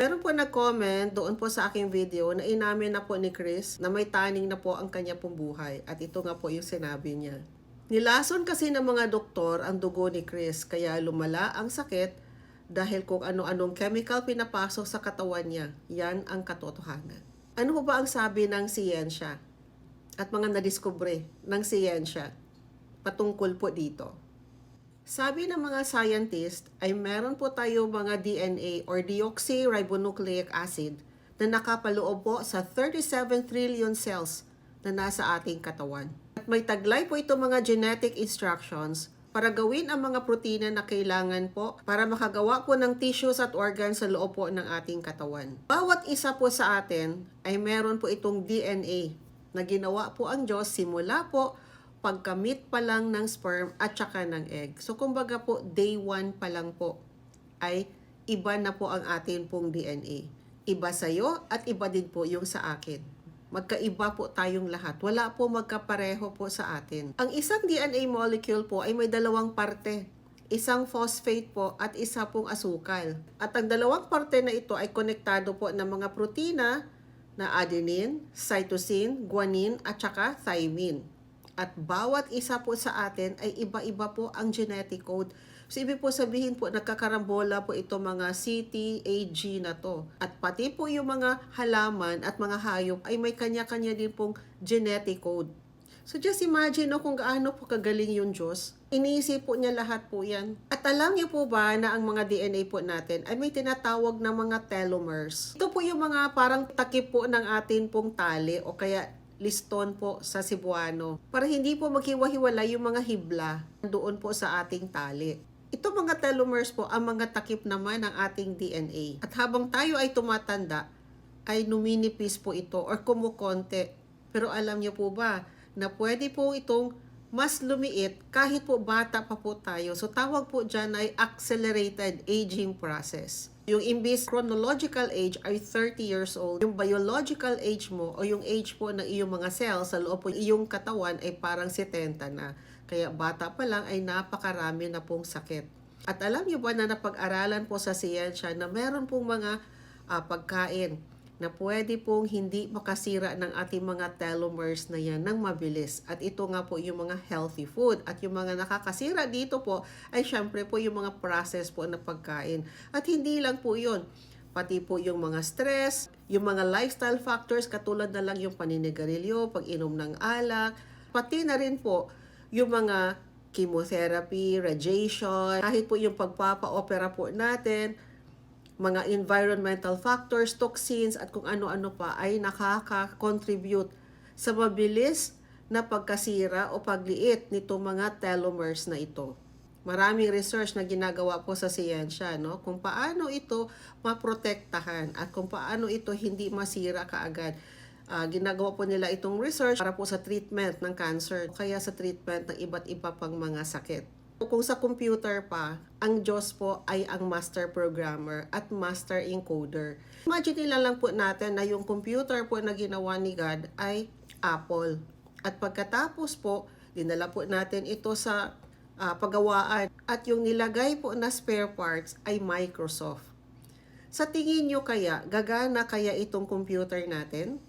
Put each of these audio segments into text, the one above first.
Meron po nag-comment doon po sa aking video na inamin na po ni Chris na may taning na po ang kanya pong buhay. At ito nga po yung sinabi niya. Nilason kasi ng mga doktor ang dugo ni Chris kaya lumala ang sakit dahil kung ano-anong chemical pinapasok sa katawan niya. Yan ang katotohanan. Ano po ba ang sabi ng siyensya at mga nadiskubre ng siyensya patungkol po dito? Sabi ng mga scientist ay meron po tayo mga DNA or deoxyribonucleic acid na nakapaloob po sa 37 trillion cells na nasa ating katawan. At may taglay po ito mga genetic instructions para gawin ang mga protina na kailangan po para makagawa po ng tissues at organs sa loob po ng ating katawan. Bawat isa po sa atin ay meron po itong DNA na ginawa po ang Diyos simula po pagkamit pa lang ng sperm at saka ng egg. So kumbaga po day 1 pa lang po ay iba na po ang atin pong DNA. Iba sa'yo at iba din po yung sa akin. Magkaiba po tayong lahat. Wala po magkapareho po sa atin. Ang isang DNA molecule po ay may dalawang parte. Isang phosphate po at isa pong asukal. At ang dalawang parte na ito ay konektado po ng mga protina na adenine, cytosine, guanine at saka thymine. At bawat isa po sa atin ay iba-iba po ang genetic code. So, ibig po sabihin po, nagkakarambola po ito mga CTAG na to. At pati po yung mga halaman at mga hayop ay may kanya-kanya din pong genetic code. So, just imagine no, kung gaano po kagaling yung Diyos. Iniisip po niya lahat po yan. At alam niyo po ba na ang mga DNA po natin ay may tinatawag na mga telomeres. Ito po yung mga parang takip po ng atin pong tali o kaya liston po sa Cebuano para hindi po maghiwa-hiwala yung mga hibla doon po sa ating tali. Ito mga telomeres po ang mga takip naman ng ating DNA. At habang tayo ay tumatanda, ay numinipis po ito or kumukonte. Pero alam niyo po ba na pwede po itong mas lumiit kahit po bata pa po tayo. So tawag po dyan ay accelerated aging process. Yung imbis chronological age ay 30 years old, yung biological age mo o yung age po ng iyong mga cells sa loob po ng iyong katawan ay parang 70 na. Kaya bata pa lang ay napakarami na pong sakit. At alam niyo ba na napag-aralan po sa siyensya na meron pong mga ah, pagkain na pwede pong hindi makasira ng ating mga telomeres na yan ng mabilis. At ito nga po yung mga healthy food. At yung mga nakakasira dito po ay syempre po yung mga process po na pagkain. At hindi lang po yun. Pati po yung mga stress, yung mga lifestyle factors katulad na lang yung paninigarilyo, pag-inom ng alak, pati na rin po yung mga chemotherapy, radiation, kahit po yung pagpapa-opera po natin, mga environmental factors, toxins, at kung ano-ano pa ay nakaka-contribute sa mabilis na pagkasira o pagliit nitong mga telomeres na ito. Maraming research na ginagawa po sa siyensya, no? Kung paano ito maprotektahan at kung paano ito hindi masira kaagad. Ah, ginagawa po nila itong research para po sa treatment ng cancer, kaya sa treatment ng iba't iba pang mga sakit. Kung sa computer pa, ang Diyos po ay ang master programmer at master encoder. Imagine nila lang po natin na yung computer po na ginawa ni God ay Apple. At pagkatapos po, dinala po natin ito sa ah, paggawaan. At yung nilagay po na spare parts ay Microsoft. Sa tingin nyo kaya, gagana kaya itong computer natin?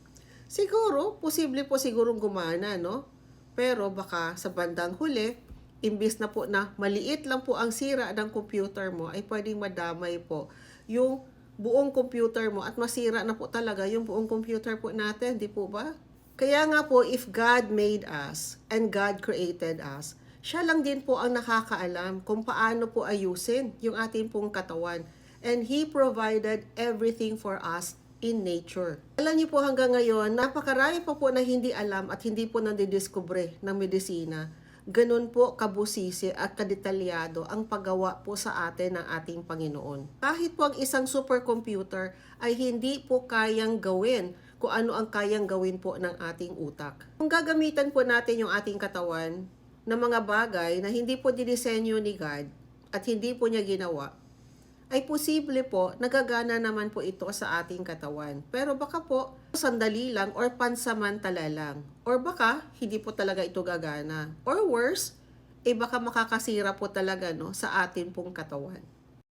Siguro, posible po sigurong gumana, no? Pero baka sa bandang huli, imbis na po na maliit lang po ang sira ng computer mo, ay pwedeng madamay po yung buong computer mo at masira na po talaga yung buong computer po natin, di po ba? Kaya nga po, if God made us and God created us, siya lang din po ang nakakaalam kung paano po ayusin yung ating pong katawan. And He provided everything for us in nature. Alam niyo po hanggang ngayon, napakarami pa po na hindi alam at hindi po nandidiskubre ng medisina. Ganun po kabusisi at kadetalyado ang paggawa po sa atin ng ating Panginoon. Kahit po ang isang supercomputer ay hindi po kayang gawin kung ano ang kayang gawin po ng ating utak. Kung gagamitan po natin yung ating katawan ng mga bagay na hindi po dinisenyo ni God at hindi po niya ginawa, ay posible po nagagana naman po ito sa ating katawan. Pero baka po sandali lang or pansamantala lang. Or baka hindi po talaga ito gagana. Or worse, eh baka makakasira po talaga no, sa atin pong katawan.